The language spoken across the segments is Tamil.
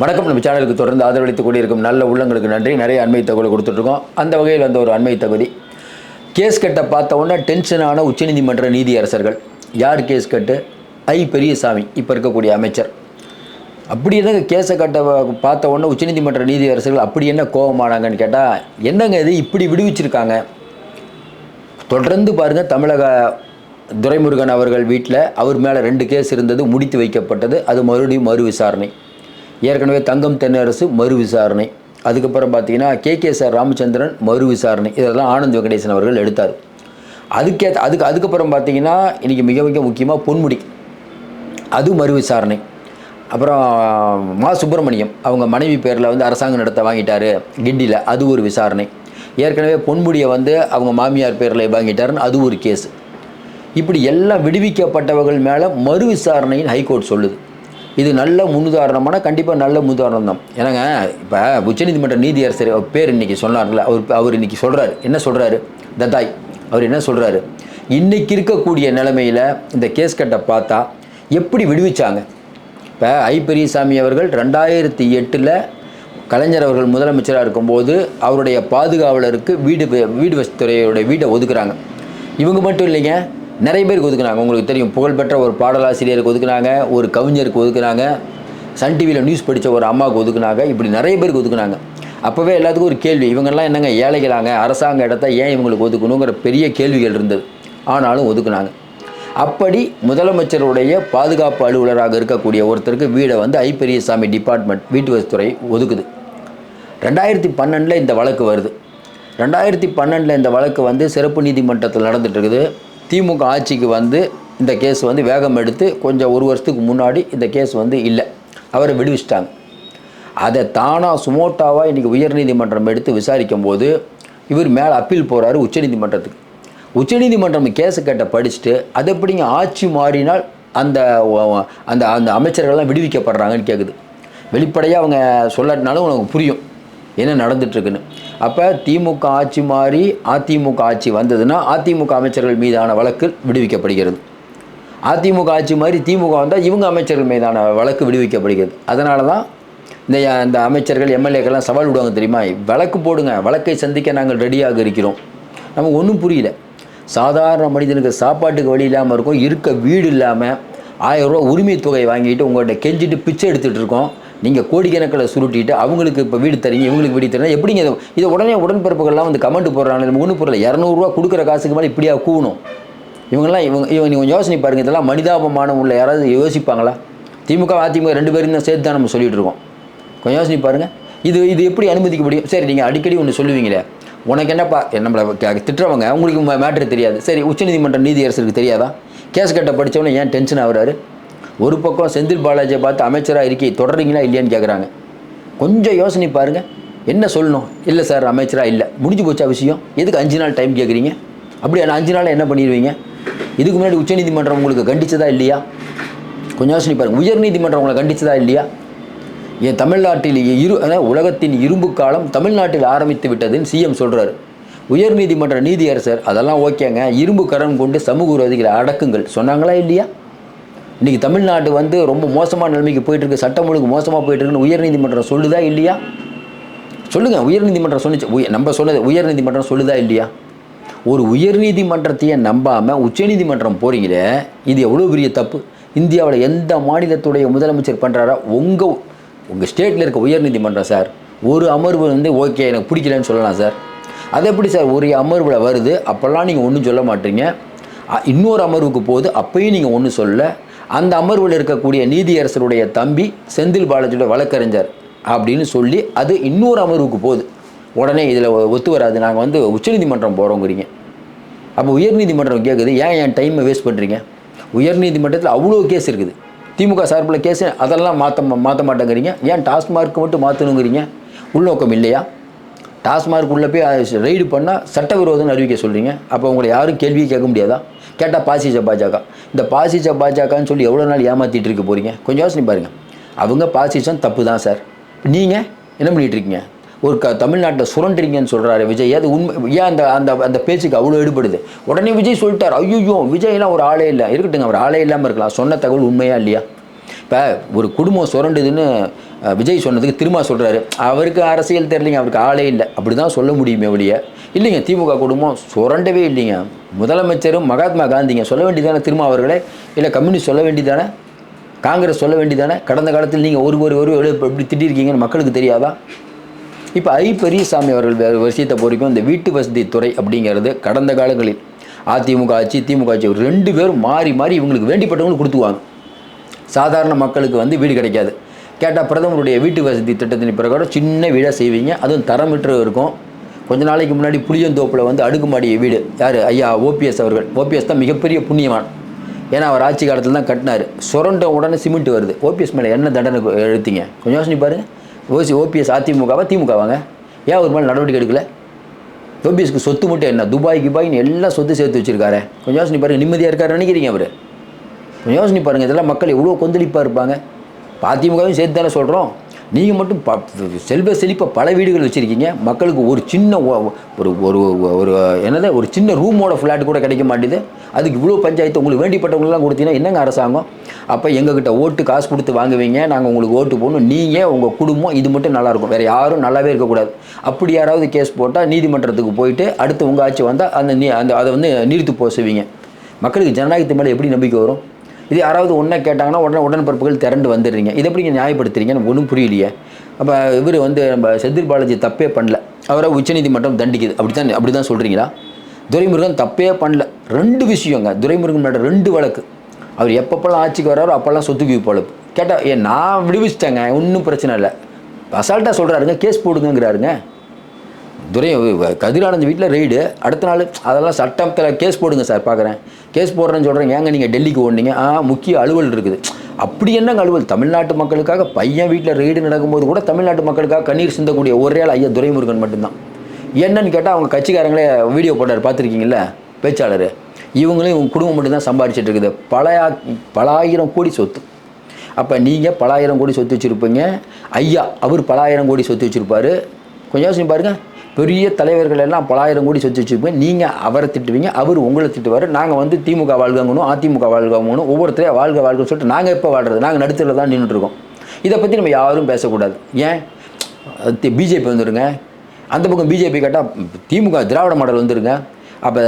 வணக்கம். நம்ம சேனலுக்கு தொடர்ந்து ஆதரவளித்துக் கொண்டிருக்கும் நல்ல உள்ளங்களுக்கு நன்றி. நிறைய அண்மை தகவலை கொடுத்துட்ருக்கோம். அந்த வகையில் வந்த ஒரு அண்மை தகுதி. கேஸ் கட்டை பார்த்த உடனே டென்ஷனான உச்சநீதிமன்ற நீதியரசர்கள். யார் கேஸ் கட்டு? ஐ. பெரியசாமி இப்போ இருக்கக்கூடிய அமைச்சர். அப்படி என்னங்க கேஸை கட்ட பார்த்த உடனே உச்சநீதிமன்ற நீதியரசர்கள் அப்படி என்ன கோபமானாங்கன்னு கேட்டால் என்னங்க இது? இப்படி விடுவிச்சிருக்காங்க. தொடர்ந்து பாருங்கள் தமிழக துரைமுருகன் அவர்கள் வீட்டில் அவர் மேலே ரெண்டு கேஸ் இருந்தது முடித்து வைக்கப்பட்டது. அது மறுபடியும் மறு விசாரணை. ஏற்கனவே தங்கம் தென்னரசு மறு விசாரணை. அதுக்கப்புறம் பார்த்தீங்கன்னா கே. கே. சார் ராமச்சந்திரன் மறு விசாரணை. இதெல்லாம் ஆனந்த் வெங்கடேசன் அவர்கள் எடுத்தார். அதுக்கே அதுக்கு அதுக்கப்புறம் பார்த்தீங்கன்னா இன்றைக்கி மிக மிக முக்கியமாக பொன்முடி. அது மறு விசாரணை. அப்புறம் மா. சுப்பிரமணியம் அவங்க மனைவி பேரில் வந்து அரசாங்கம் நடத்த வாங்கிட்டார் கிண்டியில் அது ஒரு விசாரணை. ஏற்கனவே பொன்முடியை வந்து அவங்க மாமியார் பேரில் வாங்கிட்டாருன்னு அது ஒரு கேஸ். இப்படி எல்லாம் விடுவிக்கப்பட்டவர்கள் மேலே மறு விசாரணைன்னு ஹைகோர்ட் சொல்லுது. இது நல்ல முன்னுதாரணமான கண்டிப்பாக நல்ல முன்னுதாரணம் தான் ஏன்னாங்க இப்போ உச்சநீதிமன்ற நீதியரசர் அவர் பேர் இன்றைக்கி சொன்னார்ல அவர் அவர் இன்றைக்கி சொல்கிறாரு என்ன சொல்கிறாரு தத்தாய் அவர் என்ன சொல்கிறாரு இன்றைக்கி இருக்கக்கூடிய நிலைமையில் இந்த கேஸ் கட்டை பார்த்தா எப்படி விடுவிச்சாங்க? இப்போ ஐ பெரியசாமி அவர்கள் ரெண்டாயிரத்தி எட்டில் கலைஞர் அவர்கள் முதலமைச்சராக இருக்கும்போது அவருடைய பாதுகாவலருக்கு வீடு வீடு வசதித்துறையோட வீட்டை ஒதுக்குறாங்க. இவங்க மட்டும் இல்லைங்க நிறைய பேருக்கு ஒதுக்குனாங்க. உங்களுக்கு தெரியும் புகழ்பெற்ற ஒரு பாடலாசிரியருக்கு ஒதுக்குனாங்க ஒரு கவிஞருக்கு ஒதுக்குனாங்க சன் டிவியில் நியூஸ் படித்த ஒரு அம்மாவுக்கு ஒதுக்குனாங்க இப்படி நிறைய பேருக்கு ஒதுக்குனாங்க. அப்போவே எல்லாத்துக்கும் ஒரு கேள்வி இவங்கெல்லாம் என்னங்க ஏழைகளாங்க அரசாங்க இடத்த ஏன் இவங்களுக்கு ஒதுக்கணுங்கிற பெரிய கேள்விகள் இருந்தது. ஆனாலும் ஒதுக்குனாங்க. அப்படி முதலமைச்சருடைய பாதுகாப்பு அலுவலராக இருக்கக்கூடிய ஒருத்தருக்கு வீடை வந்து ஐப்பெரியசாமி டிபார்ட்மெண்ட் வீட்டு வசதித்துறை ஒதுக்குது. ரெண்டாயிரத்தி பன்னெண்டில் இந்த வழக்கு வருது. ரெண்டாயிரத்தி பன்னெண்டில் இந்த வழக்கு வந்து சிறப்பு நீதிமன்றத்தில் நடந்துகிட்டு இருக்குது. திமுக ஆட்சிக்கு வந்து இந்த கேஸ் வந்து வேகம் எடுத்து கொஞ்சம் ஒரு வருஷத்துக்கு முன்னாடி இந்த கேஸ் வந்து இல்லை. அவரை விடுவிச்சிட்டாங்க. அதை தானாக சுமோட்டாவாக இன்றைக்கி உயர்நீதிமன்றம் எடுத்து விசாரிக்கும் போது இவர் மேலே அப்பீல் போகிறாரு உச்சநீதிமன்றத்துக்கு உச்சநீதிமன்றம் கேஸு கேட்ட படிச்சுட்டு அது எப்படிங்க ஆட்சி மாறினால் அந்த அந்த அந்த அமைச்சர்கள்லாம் விடுவிக்கப்படுறாங்கன்னு கேட்குது வெளிப்படையாக அவங்க சொல்லாட்டினாலும் உனக்கு புரியும். என்ன நடந்துட்டுருக்குன்னு அப்போ திமுக ஆட்சி மாறி அதிமுக ஆட்சி வந்ததுன்னா அதிமுக அமைச்சர்கள் மீதான வழக்கு விடுவிக்கப்படுகிறது. அதிமுக ஆட்சி மாதிரி திமுக வந்தால் இவங்க அமைச்சர்கள் மீதான வழக்கு விடுவிக்கப்படுகிறது. அதனால தான் இந்த இந்த அமைச்சர்கள் எம்எல்ஏக்கெல்லாம் சவால் விடுவாங்க தெரியுமா? வழக்கு போடுங்க வழக்கை சந்திக்க நாங்கள் ரெடியாக இருக்கிறோம். நமக்கு ஒன்றும் புரியல. சாதாரண மனிதனுக்கு சாப்பாட்டுக்கு வழி இல்லாமல் இருக்கும் இருக்க வீடு இல்லாமல் ஆயிரம் ரூபா உரிமை தொகை வாங்கிட்டு உங்கள்கிட்ட கெஞ்சிட்டு பிச்சை எடுத்துகிட்டு இருக்கோம். நீங்கள் கோடிக்கணக்கில் சுருட்டிட்டு அவங்களுக்கு இப்போ வீடு தரீங்க இவங்களுக்கு வீடு தரீங்க எப்படிங்க இது? இதை உடனே உடன்பிறப்புகள்லாம் வந்து கமெண்ட் போடுறாங்க. நம்ம ஒன்றும் பொருள் இரநூறுவா கொடுக்குற காசுக்கு மேலே இப்படியா கூணும்? இவங்கெல்லாம் இவங்க இவங்க நீங்கள் யோசனை பாருங்கள் இதெல்லாம் மனிதாபமானம் உள்ள யாராவது யோசிப்பாங்களா? திமுக அதிமுக ரெண்டு பேரும் தான் சேர்த்து தான் நம்ம சொல்லிகிட்டு இருக்கோம். கொஞ்சம் யோசனை பாருங்கள் இது இது எப்படி அனுமதிக்க முடியும்? சரி நீங்கள் அடிக்கடி ஒன்று சொல்லுவீங்களே. உனக்கு என்னப்பா நம்மளை திட்டுறவங்க? அவங்களுக்கு மேட்ரு தெரியாது. சரி உச்சநீதிமன்ற நீதியரசருக்கு தெரியாதா? கேஸ் கட்ட படித்தவொன்னே ஏன் டென்ஷன் ஆகுறாரு? ஒரு பக்கம் செந்தில் பாலாஜியை பார்த்து அமைச்சராக இருக்கி தொடர்றீங்களா இல்லையான்னு கேட்குறாங்க கொஞ்சம் யோசனை பாருங்கள் என்ன சொல்லணும்? இல்லை சார் அமைச்சராக இல்லை. முடிஞ்சு போச்சா விஷயம்? எதுக்கு அஞ்சு நாள் டைம் கேட்குறீங்க அப்படி அஞ்சு நாள் என்ன பண்ணிடுவீங்க? இதுக்கு முன்னாடி உச்சநீதிமன்றம் உங்களுக்கு கண்டிச்சதா இல்லையா? கொஞ்சம் யோசனை பாருங்கள் உயர்நீதிமன்றம் உங்களை கண்டிச்சதா இல்லையா? என் தமிழ்நாட்டில் இரு உலகத்தின் இரும்பு காலம் தமிழ்நாட்டில் ஆரம்பித்து விட்டதுன்னு சிஎம் சொல்கிறார் உயர்நீதிமன்ற நீதியரசர் அதெல்லாம் ஓகேங்க. இரும்பு கரம் கொண்டு சமூக விரோதிகளை அடக்குங்கள். சொன்னாங்களா இல்லையா? இன்றைக்கி தமிழ்நாடு வந்து ரொம்ப மோசமான நிலைமைக்கு போயிட்டுருக்கு. சட்டம் ஒழுங்கு மோசமாக போயிட்டுருக்குன்னு உயர்நீதிமன்றம் சொல்லுதா இல்லையா? சொல்லுங்கள் உயர்நீதிமன்றம் சொன்னிச்சு. உய நம்ம சொன்னது உயர்நீதிமன்றம் சொல்லுதா இல்லையா? ஒரு உயர்நீதிமன்றத்தையே நம்பாமல் உச்சநீதிமன்றம் போகிறீங்களே இது எவ்வளோ பெரிய தப்பு? இந்தியாவில் எந்த மாநிலத்துடைய முதலமைச்சர் பண்ணுறாரா உங்கள் உங்கள் ஸ்டேட்டில் இருக்க உயர்நீதிமன்றம் சார் ஒரு அமர்வு வந்து ஓகே எனக்கு பிடிக்கலன்னு சொல்லலாம் சார். அது எப்படி சார் ஒரு அமர்வில் வருது? அப்போல்லாம் நீங்கள் ஒன்றும் சொல்ல மாட்டீங்க. இன்னொரு அமர்வுக்கு போகுது. அப்பயும் நீங்கள் ஒன்றும் சொல்ல அந்த அமர்வில் இருக்கக்கூடிய நீதியரசருடைய தம்பி செந்தில் பாலாஜியோட வழக்கறிஞர் அப்படின்னு சொல்லி அது இன்னொரு அமர்வுக்கு போகுது. உடனே இதில் ஒத்து வராது. நாங்கள் வந்து உச்சநீதிமன்றம் போகிறோங்கிறீங்க அப்போ உயர்நீதிமன்றம் கேட்குது ஏன் என் டைமை வேஸ்ட் பண்ணுறீங்க உயர்நீதிமன்றத்தில் அவ்வளோ கேஸ் இருக்குது. திமுக சார்பில் கேஸ் அதெல்லாம் மாற்ற மாற்ற மாட்டேங்கிறீங்க. ஏன் டாஸ்மார்க் மட்டும் மாற்றணுங்கிறீங்க உள்நோக்கம் இல்லையா? டாஸ்மார்க் உள்ளே போய் ரெய்டு பண்ணால் சட்டவிரோதம்னு அறிவிக்க சொல்கிறீங்க அப்போ உங்களை யாரும் கேள்வியே கேட்க முடியாதா? கேட்டால் பாசிச பாஜக. இந்த பாசிச பாஜகன்னு சொல்லி எவ்வளோ நாள் ஏமாற்றிட்டு இருக்க போகிறீங்க கொஞ்சம் யோசனை பாருங்கள் அவங்க பாசிசம் தப்பு தான் சார். நீங்கள் என்ன பண்ணிட்டு இருக்கீங்க? ஒரு க தமிழ்நாட்டில் சுரண்டுறீங்கன்னு சொல்கிறாரு விஜய். அது உண்மை ஏன் அந்த அந்த அந்த பேச்சுக்கு அவ்வளோ ஈடுபடுது? உடனே விஜய் சொல்லிட்டார் ஐயோ விஜய்லாம் ஒரு ஆளே இல்லை. இருக்கட்டுங்க அவர் ஆளே இல்லாமல் இருக்கலாம். சொன்ன தகவல் உண்மையா இல்லையா? இப்போ ஒரு குடும்பம் சுரண்டுதுன்னு விஜய் சொன்னதுக்கு திரும்ப சொல்கிறாரு அவருக்கு அரசியல் தெரியலைங்க அவருக்கு ஆளே இல்லை. அப்படி தான் சொல்ல முடியுமே ஒழிய இல்லைங்க திமுக குடும்பம் சுரண்டவே இல்லைங்க. முதலமைச்சரும் மகாத்மா காந்திங்க சொல்ல வேண்டியதானே திரும்ப அவர்களே? இல்லை கம்யூனிஸ்ட் சொல்ல வேண்டியதானே காங்கிரஸ் சொல்ல வேண்டியதானே கடந்த காலத்தில் நீங்கள் ஒரு ஒரு ஒரு எப்படி திட்டிருக்கீங்கன்னு மக்களுக்கு தெரியாதா? இப்போ ஐ பெரியசாமி அவர்கள் வேறு விஷயத்தை பொறுக்கும் இந்த வீட்டு வசதி துறை அப்படிங்கிறது கடந்த காலங்களில் அதிமுக ஆட்சி திமுக ஆட்சி ரெண்டு பேரும் மாறி மாறி இவங்களுக்கு வேண்டிப்பட்டவங்களுக்கு கொடுத்துவாங்க. சாதாரண மக்களுக்கு வந்து வீடு கிடைக்காது. கேட்டால் பிரதமருடைய வீட்டு வசதி திட்டத்தின் பிறகு சின்ன வீடாக செய்வீங்க. அதுவும் தரமிட்டு இருக்கும். கொஞ்ச நாளைக்கு முன்னாடி புளியந்தோப்பில் வந்து அடுக்குமாடி வீடு. யார்? ஐயா ஓபிஎஸ் அவர்கள். ஓபிஎஸ் தான் மிகப்பெரிய புண்ணியவான். ஏன்னா அவர் ஆட்சி காலத்தில் தான் கட்டினார். சுரண்ட உடனே சிமெண்ட் வருது. ஓபிஎஸ் மேலே என்ன தண்டனை எழுத்திங்க கொஞ்சம் யோசனை பாருங்க ஓசி ஓபிஎஸ் அதிமுகவா திமுகவாங்க? ஏன் ஒரு மேலே நடவடிக்கை எடுக்கல? ஓபிஎஸ்க்கு சொத்து மட்டும் என்ன? துபாய் கிபாய்னு எல்லாம் சொத்து சேர்த்து வச்சுருக்காரு. கொஞ்சம் யோசனை பாருங்கள் நிம்மதியாக இருக்காரு நினைக்கிறீங்க அவர். கொஞ்சம் யோசனை பாருங்க. இதெல்லாம் மக்கள் எவ்வளோ கொந்தளிப்பாக இருப்பாங்க. இப்ப சேர்த்து தானே சொல்கிறோம் நீங்கள் மட்டும் ப செல்வ செழிப்பாக பல வீடுகள் வச்சுருக்கீங்க. மக்களுக்கு ஒரு சின்ன ஒரு ஒரு ஒரு என்னது? ஒரு சின்ன ரூமோட ஃப்ளாட் கூட கிடைக்க மாட்டேது. அதுக்கு இவ்வளோ பஞ்சாயத்து உங்களுக்கு வேண்டிப்பட்டவங்களெலாம் கொடுத்தீங்கன்னா என்னங்க அரசாங்கம்? அப்போ எங்ககிட்ட ஓட்டு காசு கொடுத்து வாங்குவீங்க. நாங்கள் உங்களுக்கு ஓட்டு போகணும் நீங்கள் உங்கள் குடும்பம் இது மட்டும் நல்லாயிருக்கும் வேறு யாரும் நல்லாவே இருக்கக்கூடாது. அப்படி யாராவது கேஸ் போட்டால் நீதிமன்றத்துக்கு போயிட்டு அடுத்து உங்கள் ஆட்சி வந்தால் அந்த நீ அந்த அதை வந்து நிறுத்து போசுவீங்க. மக்களுக்கு ஜனநாயகத்து மேலே எப்படி நம்பிக்கை வரும்? இது யாராவது ஒன்றை கேட்டாங்கன்னா உடனே உடன்பிறப்புகள் திரண்டு வந்துடுறீங்க. இதை எப்படி நீங்கள் நியாயப்படுத்துறீங்க? எனக்கு ஒன்றும் புரியலையே. அப்போ இவர் வந்து நம்ம செந்தில் பாலாஜி தப்பே பண்ணல. அவரை உச்சநீதிமன்றம் தண்டிக்குது. அப்படி தான் அப்படி தான் சொல்கிறீங்களா துரைமுருகன் தப்பே பண்ணல. ரெண்டு விஷயங்க. துரைமுருகன் மேடம் ரெண்டு வழக்கு. அவர் எப்பப்பெல்லாம் ஆட்சிக்கு வராரோ அப்போல்லாம் சொத்துக்கு பொழப்பு. கேட்டால் ஏன் நான் விடுவிச்சிட்டேங்க. ஒன்றும் பிரச்சனை இல்லை. அசால்ட்டாக சொல்கிறாருங்க கேஸ் போடுங்கிறாருங்க துரை கதிரானந்த் வீட்டில் ரெய்டு அடுத்த நாள் அதெல்லாம் சட்டத்தில் கேஸ் போடுங்க சார் பார்க்குறேன் கேஸ் போடுறேன்னு சொல்கிறேன் ஏங்க நீங்கள் டெல்லிக்கு ஓடுனீங்க? ஆ முக்கிய அலுவல் இருக்குது. அப்படி என்னங்க அலுவல்? தமிழ்நாட்டு மக்களுக்காக பையன் வீட்டில் ரெய்டு நடக்கும்போது கூட தமிழ்நாட்டு மக்களுக்காக கண்ணீர் சிந்தக்கூடிய ஒரே ஆள் ஐயா துரைமுருகன் மட்டும்தான். என்னன்னு கேட்டால் அவங்க கட்சிக்காரங்களே வீடியோ போட்டார் பார்த்துருக்கீங்கள பேச்சாளர். இவங்களும் இவங்க குடும்பம் மட்டும்தான் சம்பாரிச்சிட்டு இருக்குது. பல பலாயிரம் கோடி சொத்து. அப்போ நீங்கள் பலாயிரம் கோடி சொத்து வச்சுருப்பீங்க. ஐயா அவர் பலாயிரம் கோடி சொத்து வச்சுருப்பார். கொஞ்சம் யோசனை பாருங்க. பெரிய தலைவர்கள் எல்லாம் பலாயிரம் கோடி சொத்து வச்சுருப்பீங்க. நீங்கள் அவரை திட்டுவீங்க அவர் உங்களை திட்டுவார். நாங்கள் வந்து திமுக வாழ்கங்கணும் அதிமுக வாழ்கங்கணும் ஒவ்வொருத்தரையும் வாழ்க வாழ்கன்னு சொல்லிட்டு நாங்கள் எப்போ வாழ்றது? நாங்கள் நடுத்தரில் தான் நின்றுட்டுருக்கோம் இதை பற்றி நம்ம யாரும் பேசக்கூடாது. ஏன்? பிஜேபி வந்துடுங்க அந்த பக்கம் பிஜேபி கேட்டால் திமுக திராவிட மாடல் வந்துருங்க. அப்போ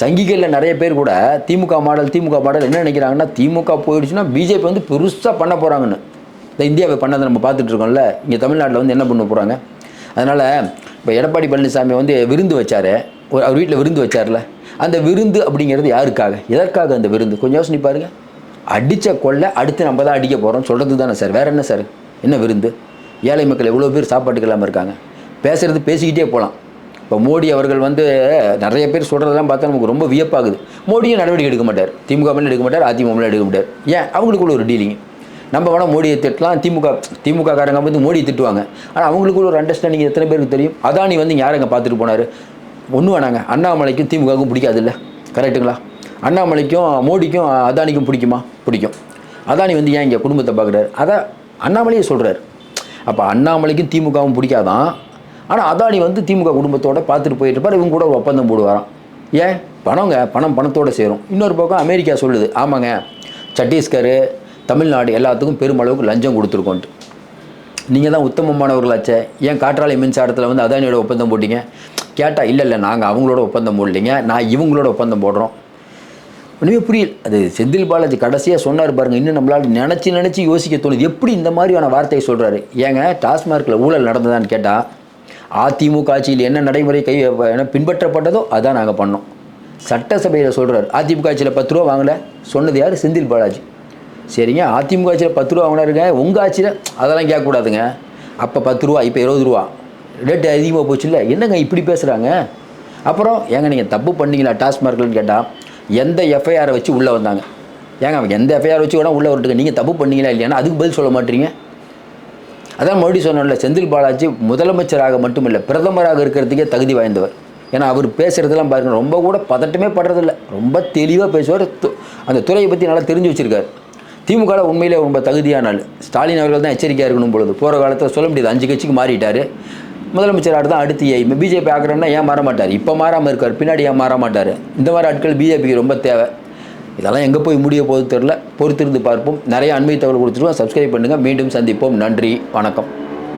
சங்கிகளில் நிறைய பேர் கூட திமுக மாடல் திமுக மாடல் என்ன நினைக்கிறாங்கன்னா திமுக போயிடுச்சுன்னா பிஜேபி வந்து பெருசாக பண்ண போகிறாங்கன்னு இந்த இந்தியாவை பண்ணதை நம்ம பார்த்துட்ருக்கோம்ல இங்கே தமிழ்நாட்டில் வந்து என்ன பண்ண போகிறாங்க அதனால் இப்போ எடப்பாடி பழனிசாமி வந்து விருந்து வச்சார். ஒரு அவர் வீட்டில் விருந்து வச்சார்ல. அந்த விருந்து அப்படிங்கிறது யாருக்காக? எதற்காக அந்த விருந்து? கொஞ்சம் யோசனை பாருங்கள் அடித்த கொள்ளை அடுத்து நம்ம தான் அடிக்க போகிறோம் சொல்கிறது தானே சார். வேறு என்ன சார்? என்ன விருந்து? ஏழை மக்கள் எவ்வளோ பேர் சாப்பாட்டுக்கு இல்லாமல் இருக்காங்க? பேசுகிறது பேசிக்கிட்டே போகலாம் இப்போ மோடி அவர்கள் வந்து நிறைய பேர் சொல்கிறதெல்லாம் பார்த்தா நமக்கு ரொம்ப வியப்பாகுது. மோடியும் நடவடிக்கை எடுக்க மாட்டார். திமுக மேலே எடுக்க மாட்டார் அதிமுக மேலே எடுக்க மாட்டார். ஏன்? அவங்களுக்குள்ள ஒரு டீலிங் நம்ம வேணால் மோடியை திட்டலாம். திமுக திமுக காரங்க வந்து மோடியை திட்டுவாங்க. ஆனால் அவங்களுக்குள்ள ஒரு அண்டர்ஸ்டாண்டிங் எத்தனை பேருக்கு தெரியும்? அதானி வந்து யாருங்க பார்த்துட்டு போனார்? ஒன்றும் வேணாங்க. அண்ணாமலைக்கும் திமுகவுக்கும் பிடிக்காது இல்லை கரெக்ட்டுங்களா? அண்ணாமலைக்கும் மோடிக்கும் அதானிக்கும் பிடிக்குமா? பிடிக்கும். அதானி வந்து ஏன் இங்கே குடும்பத்தை பார்க்குறாரு? அதான் அண்ணாமலையே சொல்கிறார் அப்போ அண்ணாமலைக்கும் திமுகவும் பிடிக்காதான். ஆனால் அதானி வந்து திமுக குடும்பத்தோடு பார்த்துட்டு போயிட்டு இருப்பார். இவங்க கூட ஒப்பந்தம் போடுவாராம். ஏன்? பணங்க பணம் பணத்தோட சேரும். இன்னொரு பக்கம் அமெரிக்கா சொல்லுது. ஆமாங்க. சத்தீஸ்கர் தமிழ்நாடு எல்லாத்துக்கும் பெருமளவுக்கு லஞ்சம் கொடுத்துருக்கோன்ட்டு. நீங்கள் தான் உத்தமமானவர்களாச்சே. ஏன் காற்றாலை மின்சாரத்தில் வந்து அதானியோட ஒப்பந்தம் போட்டீங்க? கேட்டால் இல்லை இல்லை நாங்கள் அவங்களோட ஒப்பந்தம் போடலீங்க. நான் இவங்களோட ஒப்பந்தம் போடுறோம். ஒன்றுமே புரியல. அது செந்தில் பாலாஜி கடைசியாக சொன்னார் பாருங்க. இன்னும் நம்மளால் நினச்சி நினச்சி யோசிக்க தோணுது. எப்படி இந்த மாதிரியான வார்த்தையை சொல்கிறாரு ஏங்க டாஸ்மார்க்கில் ஊழல் நடந்ததான்னு கேட்டால் அதிமுக ஆட்சியில் என்ன நடைமுறை கை என்ன பின்பற்றப்பட்டதோ அதான் நாங்கள் பண்ணோம். சட்டசபையில் சொல்கிறார் அதிமுக ஆட்சியில் பத்து ரூபா வாங்கலை. சொன்னது யார்? செந்தில் பாலாஜி. சரிங்க அதிமுக ஆட்சியில் பத்து ரூபா வாங்கினாருங்க உங்கள் ஆட்சியில் அதெல்லாம் கேட்கக்கூடாதுங்க. அப்போ பத்து ரூபா இப்போ இருபது ரூபா. ரேட்டு அதிகமாக போச்சு இல்லை என்னங்க இப்படி பேசுகிறாங்க அப்புறம் ஏங்க நீங்கள் தப்பு பண்ணீங்களா டாஸ்மார்க்லன்னு கேட்டால் எந்த எஃப்ஐஆரை வச்சு உள்ளே வந்தாங்க. ஏங்க அவங்க எந்த எஃப்ஐஆர் வச்சு கூட உள்ளே வரட்டுங்க நீங்கள் தப்பு பண்ணீங்களா இல்லையானா அதுக்கு பதில் சொல்ல மாட்டீங்க. அதான் மறுபடியும் சொன்னோம்ல செந்தில் பாலாஜி முதலமைச்சராக மட்டுமில்லை பிரதமராக இருக்கிறதுக்கே தகுதி வாய்ந்தவர். ஏன்னா அவர் பேசுகிறதெல்லாம் பாருங்கள் ரொம்ப கூட பதட்டமே படுறதில்ல ரொம்ப தெளிவாக பேசுவார். அந்த துறையை பற்றி நல்லா தெரிஞ்சு வச்சுருக்காரு. திமுகவில் உண்மையிலே ரொம்ப தகுதியான ஆள். ஸ்டாலின் அவர்கள் தான் எச்சரிக்கையாக இருக்கணும் பொழுது. போகிற காலத்தில் சொல்ல முடியாது. அஞ்சு கட்சிக்கு மாறிட்டார். முதலமைச்சராக தான் அடுத்து இப்போ பிஜேபி ஆக்குறேன்னா ஏன் மாற மாட்டார்? இப்போ மாறாமல் இருக்கார். பின்னாடி ஏன் மாற மாட்டார்? இந்த மாதிரி ஆட்கள் பிஜேபிக்கு ரொம்ப தேவை. இதெல்லாம் எங்கே போய் முடிய போகுது தெரில பொறுத்திருந்து பார்ப்போம். நிறைய அண்மை தகவல் கொடுத்துருவோம் சப்ஸ்கிரைப் பண்ணுங்கள் மீண்டும் சந்திப்போம். நன்றி. வணக்கம்.